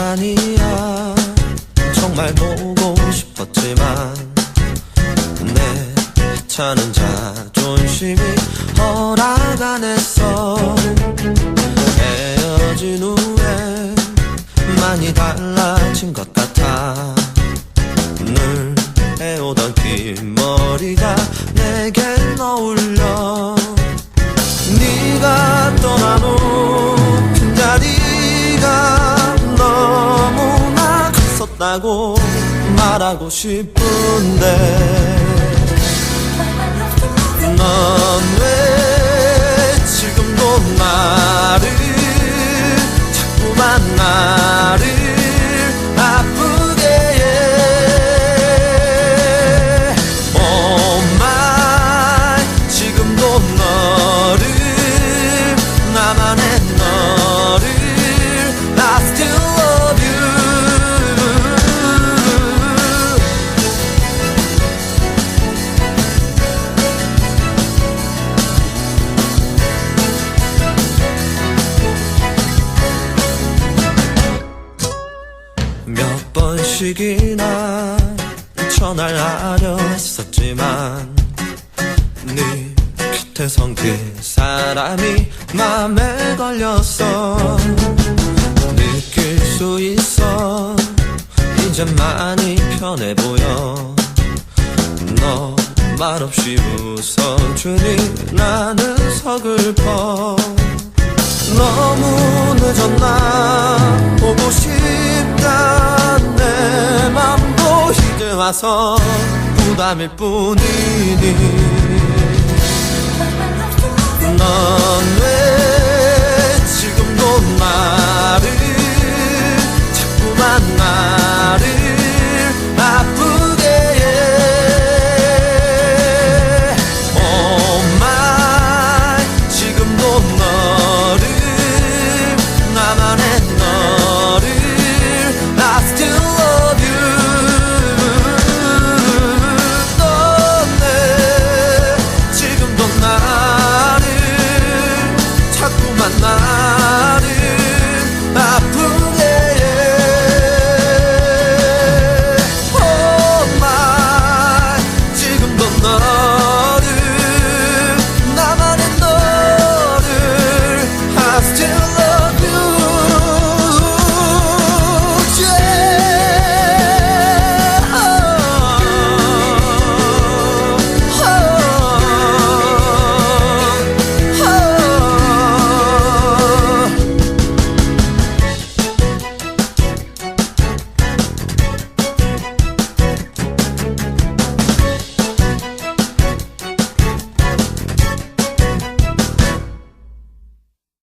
아니야. 정말 보고 싶었지만 내 차는 자존심이 허락 안 했어. 헤어진 후에 많이 달라진 것 같아. 늘 해오던 긴 머리가 만나고 말하고 싶은데 넌왜 몇 번씩이나 전화를 하려 했었지만 네 곁에 선 그 사람이 맘에 걸렸어 느낄 수 있어 이제 많이 편해 보여. 너 말없이 웃어주니 나는 와서 부담일 뿐이니. 넌 왜 지금도 나를 자꾸만 나를 아프게 해? 엄마 지금도 너를 나만의